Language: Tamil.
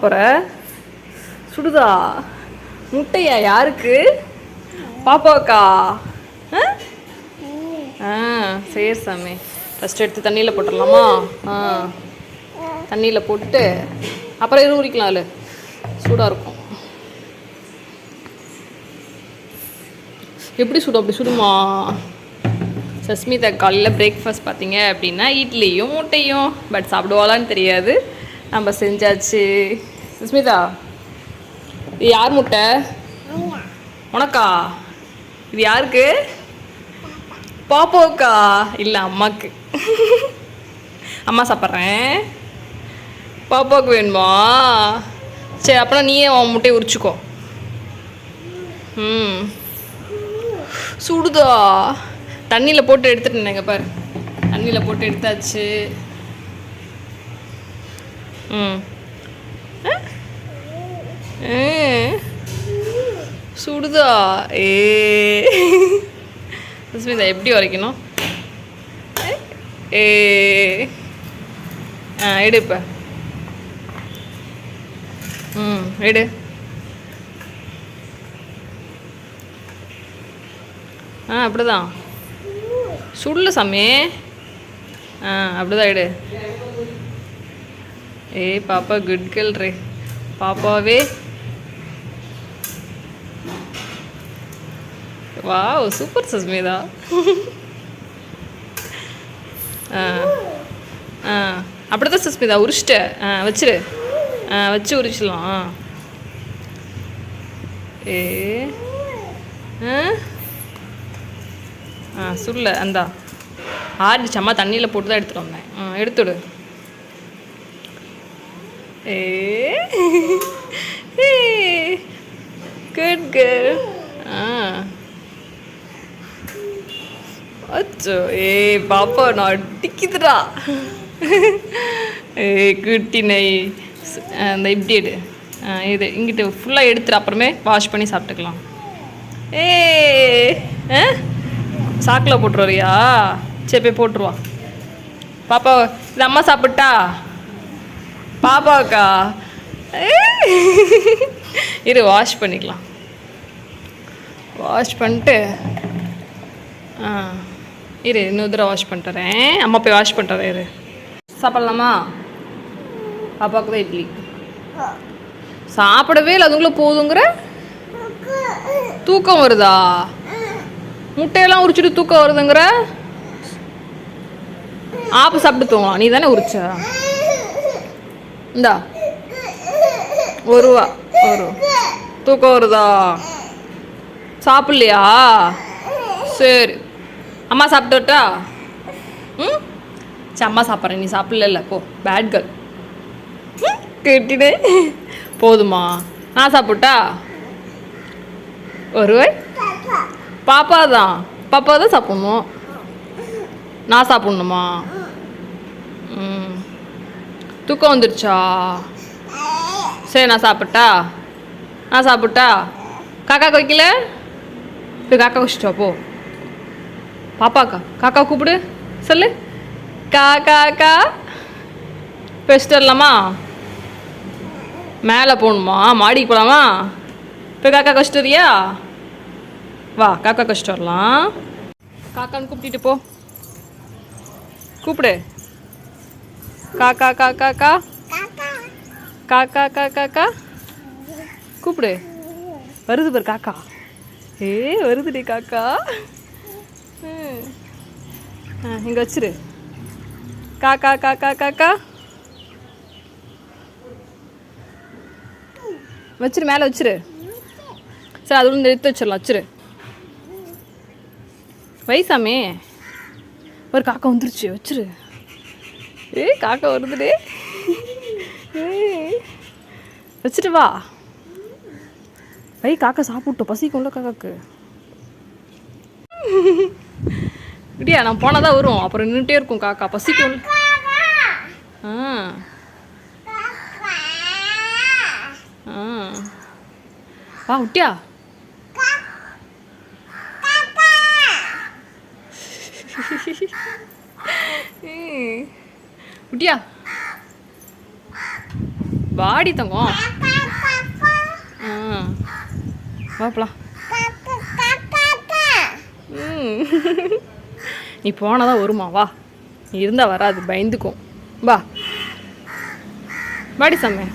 போகிற சுடுதா. முட்டையா யாருக்கு? பாப்பாக்கா ஆ? ஆ சரி சாமி. ஃபஸ்ட்டு எடுத்து தண்ணியில் போட்டுடலாமா? ஆ. தண்ணியில் போட்டு அப்புறம் எதுவும் உரிக்கலாம் அதில். சூடாக இருக்கும். எப்படி சுடும் அப்படி சுடுமா? சஸ்மிதா காலையில் பிரேக்ஃபாஸ்ட் பார்த்தீங்க அப்படின்னா இட்லியும் முட்டையும். பட் சாப்பிடுவாளான்னு தெரியாது. நம்ம செஞ்சாச்சு. சுஸ்மிதா இது யார் முட்டை? உனக்கா? இது யாருக்கு? பாப்போக்கா இல்லை அம்மாக்கு. அம்மா சாப்பிட்றேன். பாப்பாவுக்கு வேணுமா? சரி அப்புறம் நீயே உன் முட்டையை உரிச்சுக்கோ. ம். சுடுதா. தண்ணியில் போட்டு எடுத்துட்டேங்க பாரு. தண்ணியில் போட்டு எடுத்தாச்சு. சுடுதா? ஏ. சுஸ்மிதா எப்படி வரைக்கணும் ஏ. ஆ எடுப்ப ம் எடு. ஆ அப்படிதான். சுடல சாமி. ஆ அப்படிதான் எடு. ஏய் பாப்பா குட் கேர்ள் ரே. பாப்பாவே. Wow super Sasmita. ஆ ஆ. அப்படிதான் சஸ்மிதா உரிச்சிட்ட. ஆ வச்சிரு. ஆ வச்சு உரிச்சிடலாம். ஆ. ஏ ஆ. ஆ அந்தா. ஆடிச்சு அம்மா தண்ணியில் போட்டு தான் எடுத்துகிட்டு வந்தேன். ஆ எடுத்துவிடு. குட் கேர்ள் ஆ. அச்சோ ஏய் பாப்பா நான் அடிக்குதுடா. ஏ குட்டி நை அந்த இப்படி எடு. இது இங்கிட்டு ஃபுல்லாக எடுத்துரு அப்புறமே வாஷ் பண்ணி சாப்பிட்டுக்கலாம். ஏ ஆ? சாக்கில் போட்டுருவியா சரி போய் போட்டுருவா. பாப்பா இது அம்மா சாப்பிட்டா? பாப்பாவுக்கா இரு வாஷ் பண்ணிக்கலாம். வாஷ் பண்ணிட்டு ஆ இரு இன்னொரு தடவை வாஷ் பண்ணிட்டு அம்மா போய் வாஷ் பண்ணிட்டு இரு. சாப்பிட்லாமா? பாப்பாவுக்கு தான் இட்லி. சாப்பிடவே இல்லை அதுக்குள்ளே போதுங்கிற? தூக்கம் வருதா? முட்டையெல்லாம் உரிச்சிட்டு தூக்கம் வருதுங்கிற? ஆப்பு சாப்பிட்டு தூங்கலாம். நீ தானே உரிச்ச? இந்தா. ஒரு ரூபா ஒரு. தூக்கம் வருதா? சாப்பிட்லையா? சரி. அம்மா சாப்பிட்டுட்டா? ம்? சரி அம்மா சாப்பிட்றேன். நீ சாப்பிடல போ. பேட் கேர்ள் கேட்டுனே போதுமா. நான் சாப்பிட்டா? ஒருவாய் பாப்பா தான் பாப்பா தான் சாப்பிட்ணும். நான் சாப்பிட்ணுமா? ம். தூக்கம் வந்துருச்சா? சரி நான் சாப்பிட்டா? நான் சாப்பிட்டா? காக்கா வைக்கல போய் காக்கா குச்சிட்டா போ. பாப்பாக்கா காக்கா கூப்பிடு. சொல்லு. கா கா கா மேலே போகணுமா? மாடிக்கு போகலாமா? போய் காக்கா கழிச்சிட்டு வரியா? வா காக்கா கஷ்டம் வரலாம். காக்கான்னு கூப்பிட்டுட்டு போ. கூப்பிடு. காக்கா காக்கா கா காக்கா காக்கா கா கூப்பிடு வருது பாரு காக்கா ஏ வருதுடி காக்கா இங்கே வச்சிரு காக்கா காக்கா காக்கா வச்சிரு மேலே வச்சிரு சரி அது வந்து எடுத்து வச்சிடலாம் வச்சிரு வயசாமே ஒரு காக்கா வந்துருச்சு வச்சிரு ஏய் காக்கா வருதுடே. வச்சுட்டு வா. வை காக்கா சாப்பிட்டோம். பசிக்கும்ல காக்காக்கு. இப்படியா நான் போனால் தான் வரும். அப்புறம் நின்றுட்டே இருக்கும் காக்கா. பசிக்கும் ஆ. ஆ. வா விட்டியா குட்டியா? வாடி தங்கம். ஆ. வாப்பலாம் நீ போனதான் வருமா? வா. நீ இருந்தா வராது. பயந்துக்கும். வா. வாடி சம்மே